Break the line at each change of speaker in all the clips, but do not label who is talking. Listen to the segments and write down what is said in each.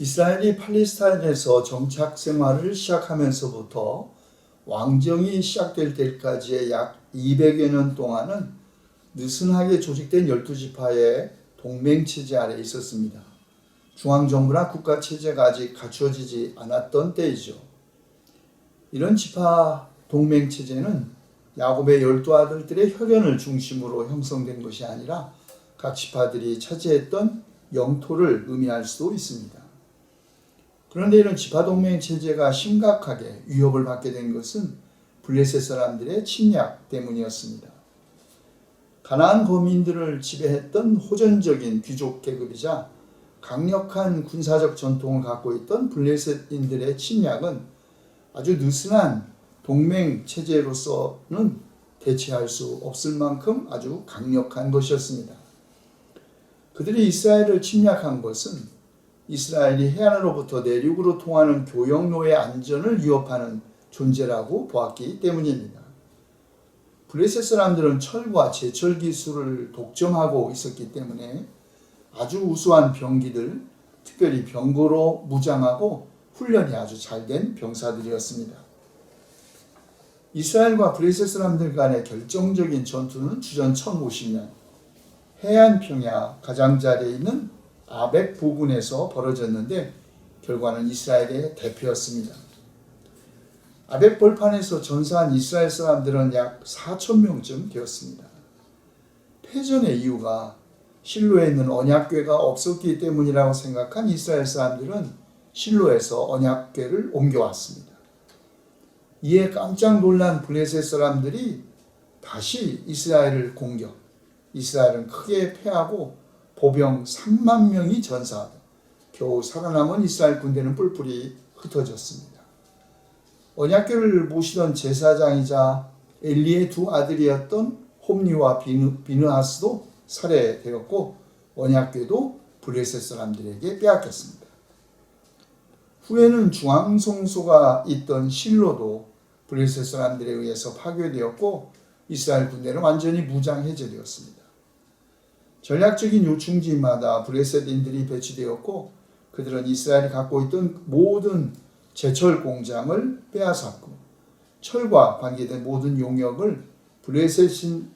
이스라엘이 팔레스타인에서 정착 생활을 시작하면서부터 왕정이 시작될 때까지의 약 200여 년 동안은 느슨하게 조직된 12지파의 동맹체제 아래 있었습니다. 중앙정부나 국가체제가 아직 갖추어지지 않았던 때이죠. 이런 지파 동맹체제는 야곱의 열두 아들들의 혈연을 중심으로 형성된 것이 아니라 각 지파들이 차지했던 영토를 의미할 수도 있습니다. 그런데 이런 지파동맹 체제가 심각하게 위협을 받게 된 것은 블레셋 사람들의 침략 때문이었습니다. 가나안 거민들을 지배했던 호전적인 귀족 계급이자 강력한 군사적 전통을 갖고 있던 블레셋인들의 침략은 아주 느슨한 동맹 체제로서는 대체할 수 없을 만큼 아주 강력한 것이었습니다. 그들이 이스라엘을 침략한 것은 이스라엘이 해안으로부터 내륙으로 통하는 교역로의 안전을 위협하는 존재라고 보았기 때문입니다. 블레셋 사람들은 철과 제철 기술을 독점하고 있었기 때문에 아주 우수한 병기들, 특별히 병거로 무장하고 훈련이 아주 잘 된 병사들이었습니다. 이스라엘과 블레셋 사람들 간의 결정적인 전투는 주전 1050년 해안 평야 가장자리에 있는 아벡 부근에서 벌어졌는데 결과는 이스라엘의 대표였습니다. 아벡 벌판에서 전사한 이스라엘 사람들은 약 4천 명쯤 되었습니다. 패전의 이유가 실로에 있는 언약궤가 없었기 때문이라고 생각한 이스라엘 사람들은 실로에서 언약궤를 옮겨왔습니다. 이에 깜짝 놀란 블레셋 사람들이 다시 이스라엘을 공격, 이스라엘은 크게 패하고 보병 3만 명이 전사하다. 겨우 살아남은 이스라엘 군대는 뿔뿔이 흩어졌습니다. 언약궤를 모시던 제사장이자 엘리의 두 아들이었던 홈리와 비느, 비느하스도 살해되었고 언약궤도 블레셋 사람들에게 빼앗겼습니다. 후에는 중앙성소가 있던 실로도 블레셋 사람들에 의해서 파괴되었고 이스라엘 군대는 완전히 무장 해제되었습니다. 전략적인 요충지마다 블레셋인들이 배치되었고 그들은 이스라엘이 갖고 있던 모든 제철 공장을 빼앗았고 철과 관계된 모든 용역을 블레셋인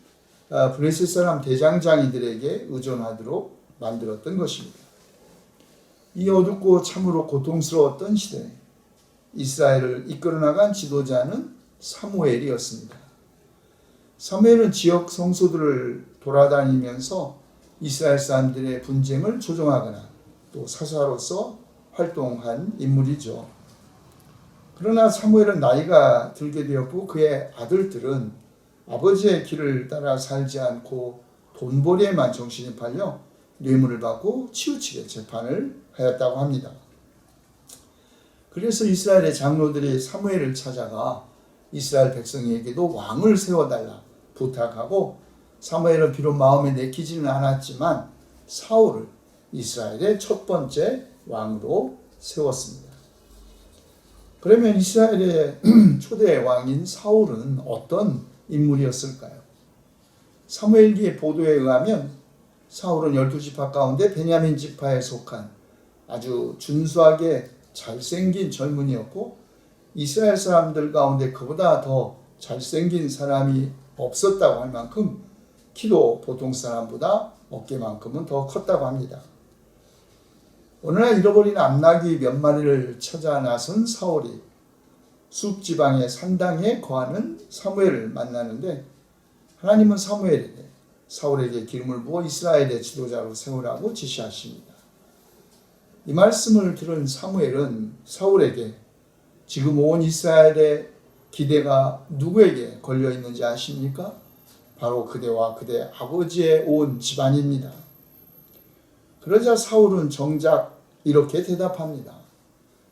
아, 블레셋 사람 대장장이들에게 의존하도록 만들었던 것입니다. 이 어둡고 참으로 고통스러웠던 시대 이스라엘을 이끌어 나간 지도자는 사무엘이었습니다. 사무엘은 지역 성소들을 돌아다니면서 이스라엘 사람들의 분쟁을 조정하거나 또 사사로서 활동한 인물이죠. 그러나 사무엘은 나이가 들게 되었고 그의 아들들은 아버지의 길을 따라 살지 않고 돈벌이에만 정신이 팔려 뇌물을 받고 치우치게 재판을 하였다고 합니다. 그래서 이스라엘의 장로들이 사무엘을 찾아가 이스라엘 백성에게도 왕을 세워달라 부탁하고 사무엘은 비록 마음에 내키지는 않았지만 사울을 이스라엘의 첫 번째 왕으로 세웠습니다. 그러면 이스라엘의 초대 왕인 사울은 어떤 인물이었을까요? 사무엘기의 보도에 의하면 사울은 열두 지파 가운데 베냐민 지파에 속한 아주 준수하게 잘생긴 젊은이였고 이스라엘 사람들 가운데 그보다 더 잘생긴 사람이 없었다고 할 만큼 키도 보통 사람보다 어깨만큼은 더 컸다고 합니다. 어느 날 잃어버린 암나귀 몇 마리를 찾아 나선 사울이 숲 지방의 산당에 거하는 사무엘을 만나는데 하나님은 사무엘에게 사울에게 기름을 부어 이스라엘의 지도자로 세우라고 지시하십니다. 이 말씀을 들은 사무엘은 사울에게 지금 온 이스라엘의 기대가 누구에게 걸려 있는지 아십니까? 바로 그대와 그대 아버지의 온 집안입니다. 그러자 사울은 정작 이렇게 대답합니다.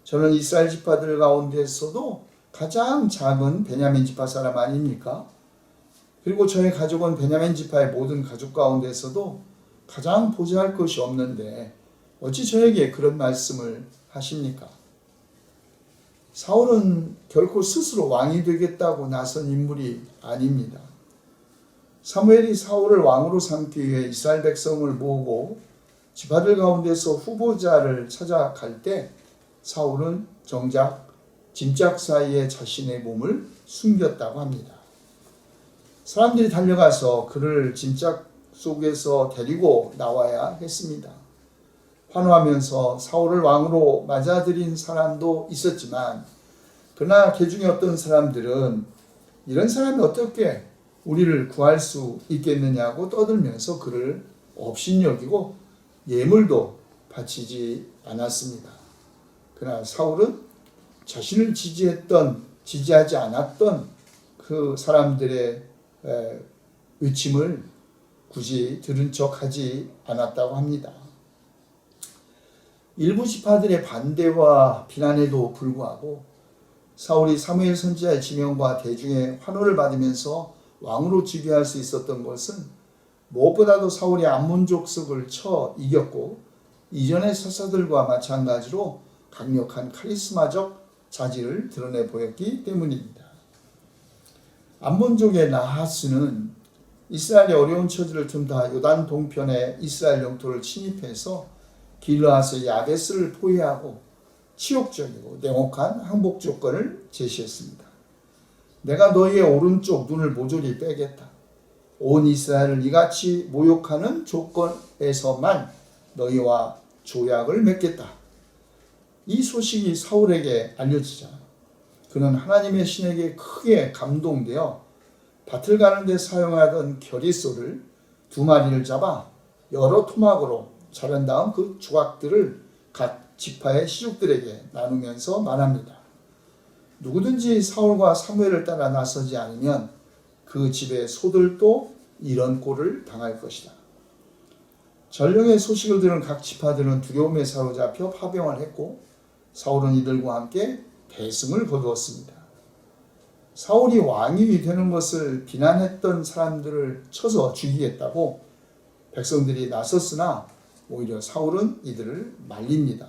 저는 이스라엘 지파들 가운데서도 가장 작은 베냐민 지파 사람 아닙니까? 그리고 저의 가족은 베냐민 지파의 모든 가족 가운데서도 가장 보잘할 것이 없는데 어찌 저에게 그런 말씀을 하십니까? 사울은 결코 스스로 왕이 되겠다고 나선 인물이 아닙니다. 사무엘이 사울을 왕으로 삼기 위해 이스라엘 백성을 모으고 지파들 가운데서 후보자를 찾아갈 때 사울은 정작 짐짝 사이에 자신의 몸을 숨겼다고 합니다. 사람들이 달려가서 그를 짐짝 속에서 데리고 나와야 했습니다. 환호하면서 사울을 왕으로 맞아들인 사람도 있었지만 그러나 그 중에 어떤 사람들은 이런 사람이 어떻게 우리를 구할 수 있겠느냐고 떠들면서 그를 업신여기고 예물도 바치지 않았습니다. 그러나 사울은 자신을 지지했던 지지하지 않았던 그 사람들의 에, 외침을 굳이 들은 척하지 않았다고 합니다. 일부 지파들의 반대와 비난에도 불구하고 사울이 사무엘 선지자의 지명과 대중의 환호를 받으면서 왕으로 즉위할 수 있었던 것은 무엇보다도 사울이 족속을 쳐 이겼고 이전의 사사들과 마찬가지로 강력한 카리스마적 자질을 드러내 보였기 때문입니다. 암몬족의 나하스는 이스라엘의 어려운 처지를 틈타 요단 동편의 이스라엘 영토를 침입해서 길르앗의 야베스를 포위하고 치욕적이고 냉혹한 항복 조건을 제시했습니다. 내가 너희의 오른쪽 눈을 모조리 빼겠다. 온 이스라엘을 이같이 모욕하는 조건에서만 너희와 조약을 맺겠다. 이 소식이 사울에게 알려지자 그는 하나님의 신에게 크게 감동되어 밭을 가는데 사용하던 결의소를 두 마리를 잡아 여러 토막으로 자른 다음 그 조각들을 각 지파의 시족들에게 나누면서 말합니다. 누구든지 사울과 사무엘을 따라 나서지 않으면 그 집의 소들도 이런 꼴을 당할 것이다. 전령의 소식을 들은 각 지파들은 두려움에 사로잡혀 파병을 했고 사울은 이들과 함께 대승을 거두었습니다. 사울이 왕이 되는 것을 비난했던 사람들을 쳐서 죽이겠다고 백성들이 나섰으나 오히려 사울은 이들을 말립니다.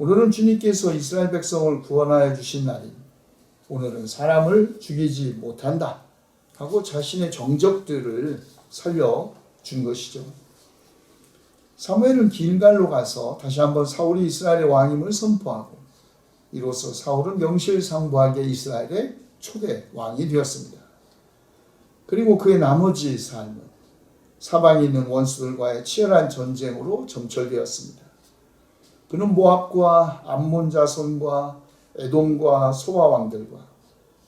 오늘은 주님께서 이스라엘 백성을 구원하여 주신 날이 오늘은 사람을 죽이지 못한다 하고 자신의 정적들을 살려 준 것이죠. 사무엘은 길갈로 가서 다시 한번 사울이 이스라엘의 왕임을 선포하고 이로써 사울은 명실상부하게 이스라엘의 초대 왕이 되었습니다. 그리고 그의 나머지 삶은 사방에 있는 원수들과의 치열한 전쟁으로 점철되었습니다. 그는 모압과 암몬 자손과 에돔과 소바 왕들과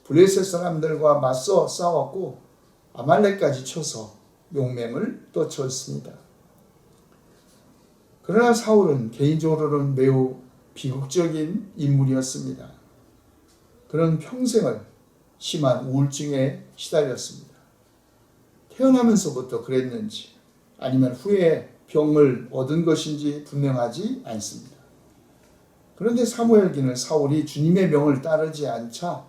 블레셋 사람들과 맞서 싸웠고 아말렉까지 쳐서 용맹을 떨쳤습니다. 그러나 사울은 개인적으로는 매우 비극적인 인물이었습니다. 그는 평생을 심한 우울증에 시달렸습니다. 태어나면서부터 그랬는지 아니면 후에 병을 얻은 것인지 분명하지 않습니다. 그런데 사무엘기는 사울이 주님의 명을 따르지 않자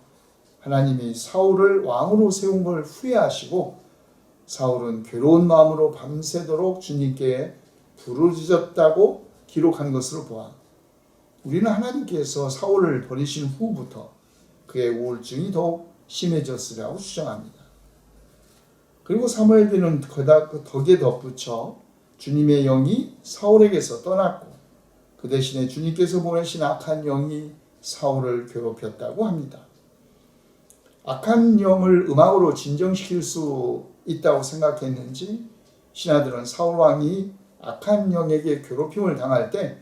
하나님이 사울을 왕으로 세운 걸 후회하시고 사울은 괴로운 마음으로 밤새도록 주님께 부르짖었다고 기록한 것으로 보아 우리는 하나님께서 사울을 버리신 후부터 그의 우울증이 더욱 심해졌으라고 주장합니다. 그리고 사무엘기는 덕에 덧붙여 주님의 영이 사울에게서 떠났고 그 대신에 주님께서 보내신 악한 영이 사울을 괴롭혔다고 합니다. 악한 영을 음악으로 진정시킬 수 있다고 생각했는지 신하들은 사울 왕이 악한 영에게 괴롭힘을 당할 때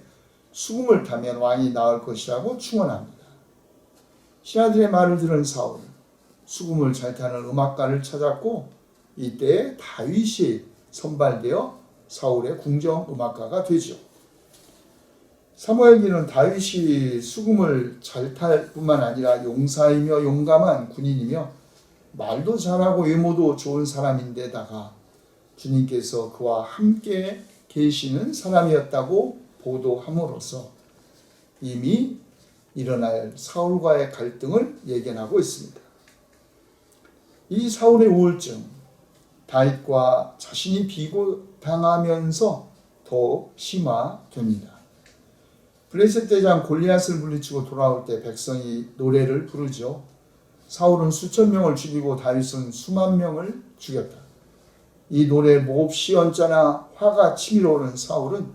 수금을 타면 왕이 나을 것이라고 충원합니다. 신하들의 말을 들은 사울 수금을 잘 타는 음악가를 찾았고 이때 다윗이 선발되어 사울의 궁정 음악가가 되죠. 사무엘기는 다윗이 수금을 잘 탈 뿐만 아니라 용사이며 용감한 군인이며 말도 잘하고 외모도 좋은 사람인데다가 주님께서 그와 함께 계시는 사람이었다고 보도함으로써 이미 일어날 사울과의 갈등을 예견하고 있습니다. 이 사울의 우울증, 다윗과 자신이 비고 당하면서 더 심화됩니다. 블레셋 대장 골리앗을 물리치고 돌아올 때 백성이 노래를 부르죠. 사울은 수천 명을 죽이고 다윗은 수만 명을 죽였다. 이 노래 몹시 언짢아 화가 치밀어 오는 사울은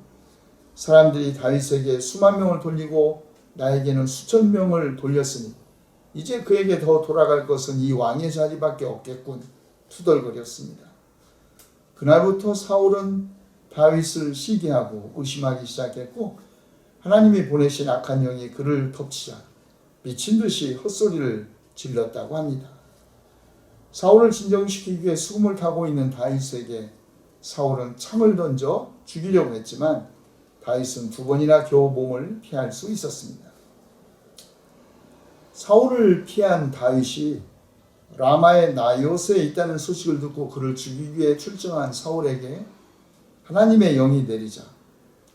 사람들이 다윗에게 수만 명을 돌리고 나에게는 수천 명을 돌렸으니 이제 그에게 더 돌아갈 것은 이 왕의 자리밖에 없겠군 투덜거렸습니다. 그날부터 사울은 다윗을 시기하고 의심하기 시작했고 하나님이 보내신 악한 영이 그를 덮치자 미친 듯이 헛소리를 질렀다고 합니다. 사울을 진정시키기 위해 수금을 타고 있는 다윗에게 사울은 창을 던져 죽이려고 했지만 다윗은 두 번이나 겨우 몸을 피할 수 있었습니다. 사울을 피한 다윗이 라마의 나요스에 있다는 소식을 듣고 그를 죽이기 위해 출정한 사울에게 하나님의 영이 내리자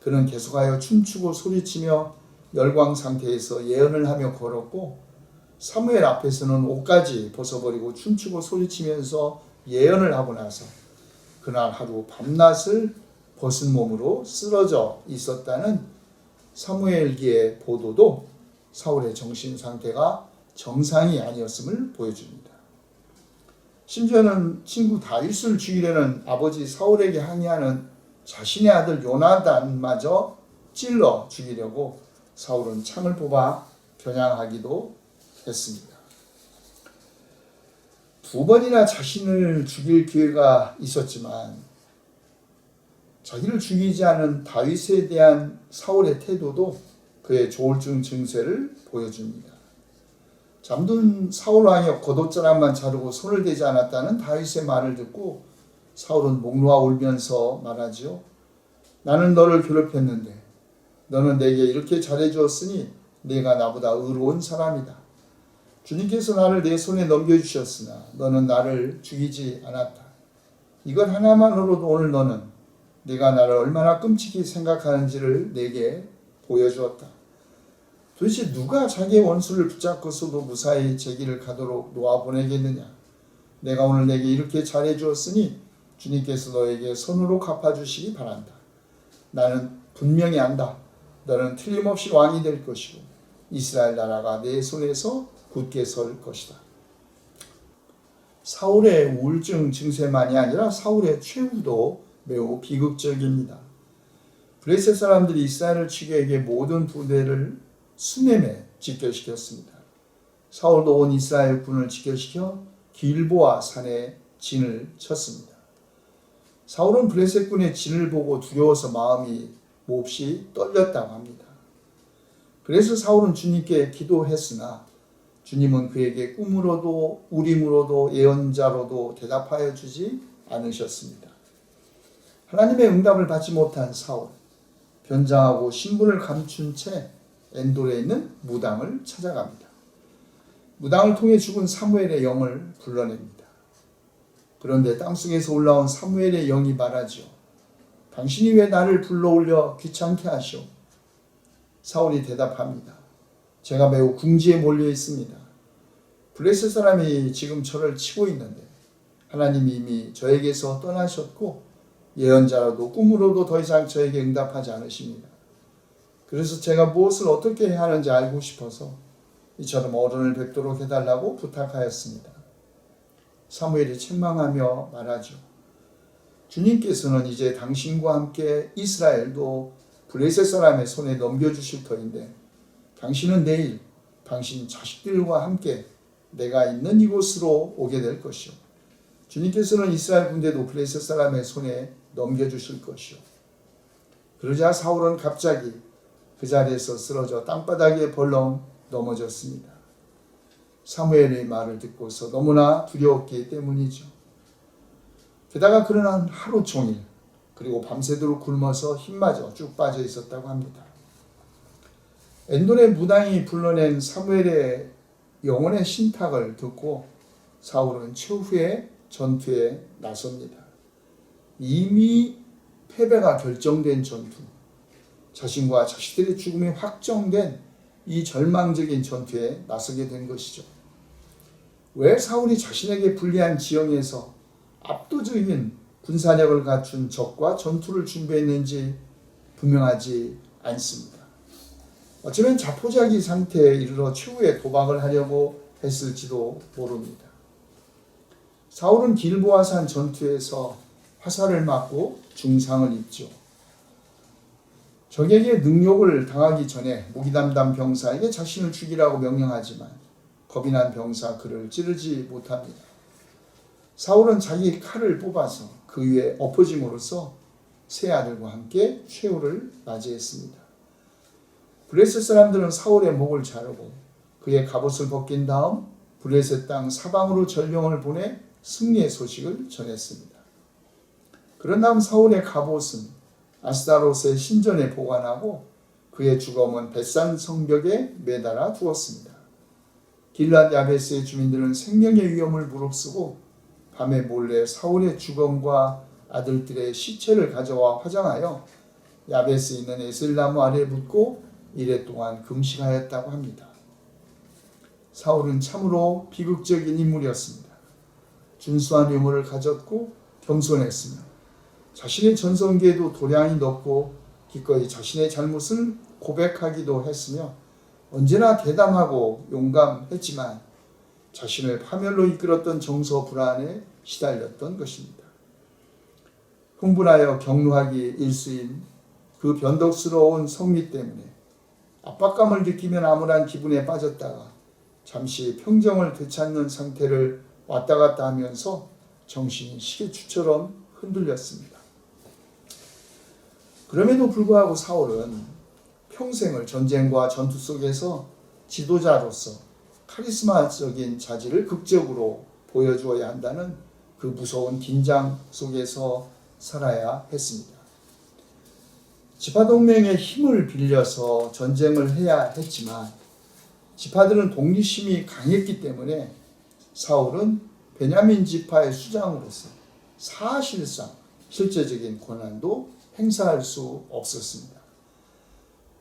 그는 계속하여 춤추고 소리치며 열광 상태에서 예언을 하며 걸었고 사무엘 앞에서는 옷까지 벗어버리고 춤추고 소리치면서 예언을 하고 나서 그날 하루 밤낮을 벗은 몸으로 쓰러져 있었다는 사무엘기의 보도도 사울의 정신 상태가 정상이 아니었음을 보여줍니다. 심지어는 친구 다윗을 죽이려는 아버지 사울에게 항의하는 자신의 아들 요나단마저 찔러 죽이려고 사울은 창을 뽑아 겨냥하기도 했습니다. 두 번이나 자신을 죽일 기회가 있었지만 자기를 죽이지 않은 다윗에 대한 사울의 태도도 그의 조울증 증세를 보여줍니다. 잠든 사울 왕이 겉옷자락만 자르고 손을 대지 않았다는 다윗의 말을 듣고 사울은 목 놓아 울면서 말하지요. 나는 너를 괴롭혔는데 너는 내게 이렇게 잘해주었으니 내가 나보다 의로운 사람이다. 주님께서 나를 내 손에 넘겨주셨으나 너는 나를 죽이지 않았다. 이것 하나만으로도 오늘 너는 네가 나를 얼마나 끔찍히 생각하는지를 내게 보여주었다. 도대체 누가 자기의 원수를 붙잡고서도 무사히 제기를 가도록 놓아보내겠느냐? 내가 오늘 내게 이렇게 잘해 주었으니 주님께서 너에게 손으로 갚아주시기 바란다. 나는 분명히 안다. 너는 틀림없이 왕이 될 것이고 이스라엘 나라가 내 손에서 굳게 설 것이다. 사울의 우울증 증세만이 아니라 사울의 최후도 매우 비극적입니다. 블레셋 사람들이 이스라엘을 치기에게 모든 부대를 수넴에 집결시켰습니다. 사울도 온 이스라엘 군을 집결시켜 길보아 산에 진을 쳤습니다. 사울은 블레셋 군의 진을 보고 두려워서 마음이 몹시 떨렸다고 합니다. 그래서 사울은 주님께 기도했으나 주님은 그에게 꿈으로도 우림으로도 예언자로도 대답하여 주지 않으셨습니다. 하나님의 응답을 받지 못한 사울, 변장하고 신분을 감춘 채 엔돌에 있는 무당을 찾아갑니다. 무당을 통해 죽은 사무엘의 영을 불러냅니다. 그런데 땅속에서 올라온 사무엘의 영이 말하죠. 당신이 왜 나를 불러올려 귀찮게 하시오? 사울이 대답합니다. 제가 매우 궁지에 몰려 있습니다. 블레셋 사람이 지금 저를 치고 있는데 하나님이 이미 저에게서 떠나셨고 예언자라도 꿈으로도 더 이상 저에게 응답하지 않으십니다. 그래서 제가 무엇을 어떻게 해야 하는지 알고 싶어서 이처럼 어른을 뵙도록 해달라고 부탁하였습니다. 사무엘이 책망하며 말하죠. 주님께서는 이제 당신과 함께 이스라엘도 블레셋 사람의 손에 넘겨주실 터인데 당신은 내일 당신 자식들과 함께 내가 있는 이곳으로 오게 될 것이요. 주님께서는 이스라엘 군대도 블레셋 사람의 손에 넘겨주실 것이요. 그러자 사울은 갑자기 그 자리에서 쓰러져 땅바닥에 벌렁 넘어졌습니다. 사무엘의 말을 듣고서 너무나 두려웠기 때문이죠. 게다가 그는 하루 종일 그리고 밤새도록 굶어서 힘마저 쭉 빠져 있었다고 합니다. 엔돈의 무당이 불러낸 사무엘의 영혼의 신탁을 듣고 사울은 최후의 전투에 나섭니다. 이미 패배가 결정된 전투, 자신과 자식들의 죽음이 확정된 이 절망적인 전투에 나서게 된 것이죠. 왜 사울이 자신에게 불리한 지형에서 압도적인 군사력을 갖춘 적과 전투를 준비했는지 분명하지 않습니다. 어쩌면 자포자기 상태에 이르러 최후의 도박을 하려고 했을지도 모릅니다. 사울은 길보아산 전투에서 화살을 맞고 중상을 입죠. 적에게 능욕을 당하기 전에 무기담담 병사에게 자신을 죽이라고 명령하지만 겁이 난 병사 그를 찌르지 못합니다. 사울은 자기 칼을 뽑아서 그 위에 엎어짐으로써 세 아들과 함께 최후를 맞이했습니다. 블레셋 사람들은 사울의 목을 자르고 그의 갑옷을 벗긴 다음 블레셋 땅 사방으로 전령을 보내 승리의 소식을 전했습니다. 그런 다음 사울의 갑옷은 아스타롯의 신전에 보관하고 그의 주검은 벳산 성벽에 매달아 두었습니다. 길랏 야베스의 주민들은 생명의 위험을 무릅쓰고 밤에 몰래 사울의 주검과 아들들의 시체를 가져와 화장하여 야베스에 있는 에셀나무 아래에 묻고 이래 동안 금식하였다고 합니다. 사울은 참으로 비극적인 인물이었습니다. 준수한 유물을 가졌고 겸손했으며 자신의 전성기에도 도량이 높고 기꺼이 자신의 잘못을 고백하기도 했으며 언제나 대담하고 용감했지만 자신을 파멸로 이끌었던 정서 불안에 시달렸던 것입니다. 흥분하여 경루하기 일수인 그 변덕스러운 성미 때문에 압박감을 느끼면 암울한 기분에 빠졌다가 잠시 평정을 되찾는 상태를 왔다 갔다 하면서 정신이 시계추처럼 흔들렸습니다. 그럼에도 불구하고 사울은 평생을 전쟁과 전투 속에서 지도자로서 카리스마적인 자질을 극적으로 보여주어야 한다는 그 무서운 긴장 속에서 살아야 했습니다. 지파동맹의 힘을 빌려서 전쟁을 해야 했지만 지파들은 독립심이 강했기 때문에 사울은 베냐민 지파의 수장으로서 사실상 실제적인 권한도 행사할 수 없었습니다.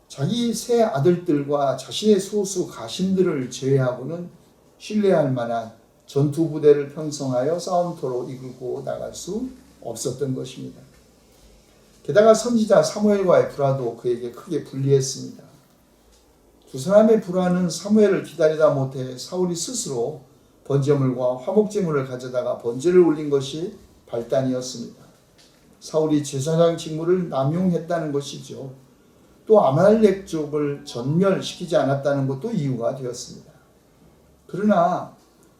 자기 세 아들들과 자신의 소수 가신들을 제외하고는 신뢰할 만한 전투 부대를 편성하여 싸움터로 이끌고 나갈 수 없었던 것입니다. 게다가 선지자 사무엘과의 불화도 그에게 크게 불리했습니다. 두 사람의 불화는 사무엘을 기다리다 못해 사울이 스스로 번제물과 화목제물을 가져다가 번제를 올린 것이 발단이었습니다. 사울이 제사장 직무를 남용했다는 것이죠. 또 아말렉 족을 전멸시키지 않았다는 것도 이유가 되었습니다. 그러나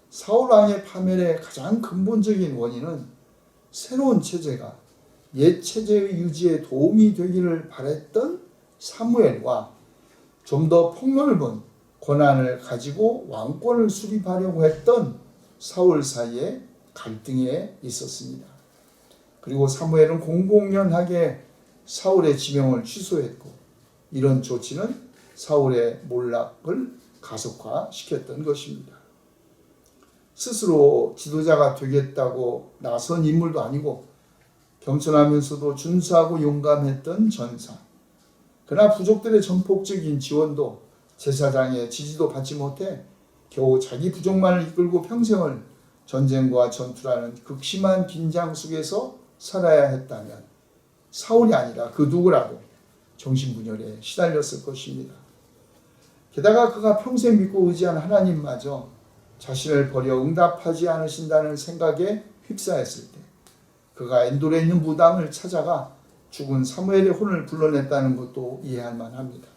사울 왕의 파멸의 가장 근본적인 원인은 새로운 체제가 옛 체제의 유지에 도움이 되기를 바랬던 사무엘과 좀 더 폭넓은 권한을 가지고 왕권을 수립하려고 했던 사울 사이에 갈등에 있었습니다. 그리고 사무엘은 공공연하게 사울의 지명을 취소했고 이런 조치는 사울의 몰락을 가속화시켰던 것입니다. 스스로 지도자가 되겠다고 나선 인물도 아니고 겸손하면서도 준수하고 용감했던 전사. 그러나 부족들의 전폭적인 지원도 제사장의 지지도 받지 못해 겨우 자기 부족만을 이끌고 평생을 전쟁과 전투라는 극심한 긴장 속에서 살아야 했다면 사울이 아니라 그 누구라도 정신분열에 시달렸을 것입니다. 게다가 그가 평생 믿고 의지한 하나님마저 자신을 버려 응답하지 않으신다는 생각에 휩싸였을 때 그가 엔돌에 있는 무당을 찾아가 죽은 사무엘의 혼을 불러냈다는 것도 이해할 만합니다.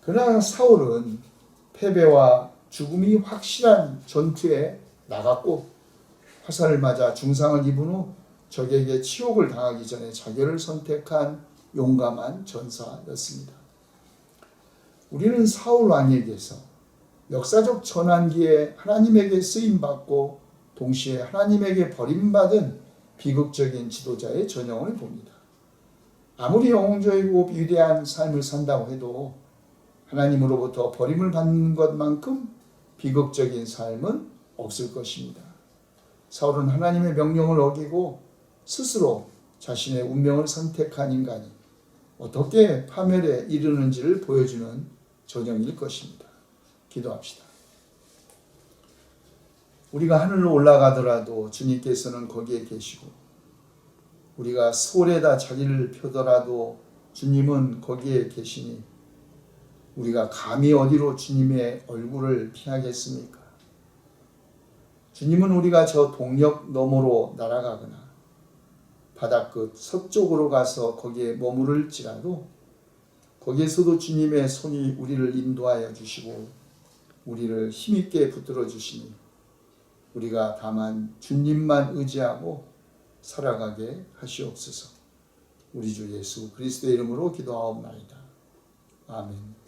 그러나 사울은 패배와 죽음이 확실한 전투에 나갔고 화살을 맞아 중상을 입은 후 적에게 치욕을 당하기 전에 자결을 선택한 용감한 전사였습니다. 우리는 사울 왕에게서 역사적 전환기에 하나님에게 쓰임 받고 동시에 하나님에게 버림받은 비극적인 지도자의 전형을 봅니다. 아무리 영웅적이고 위대한 삶을 산다고 해도 하나님으로부터 버림을 받는 것만큼 비극적인 삶은 없을 것입니다. 사울은 하나님의 명령을 어기고 스스로 자신의 운명을 선택한 인간이 어떻게 파멸에 이르는지를 보여주는 전형일 것입니다. 기도합시다. 우리가 하늘로 올라가더라도 주님께서는 거기에 계시고 우리가 소에다 자리를 펴더라도 주님은 거기에 계시니 우리가 감히 어디로 주님의 얼굴을 피하겠습니까? 주님은 우리가 저 동력 너머로 날아가거나 바다 끝 서쪽으로 가서 거기에 머무를지라도 거기에서도 주님의 손이 우리를 인도하여 주시고 우리를 힘있게 붙들어 주시니 우리가 다만 주님만 의지하고 살아가게 하시옵소서. 우리 주 예수 그리스도의 이름으로 기도하옵나이다. 아멘.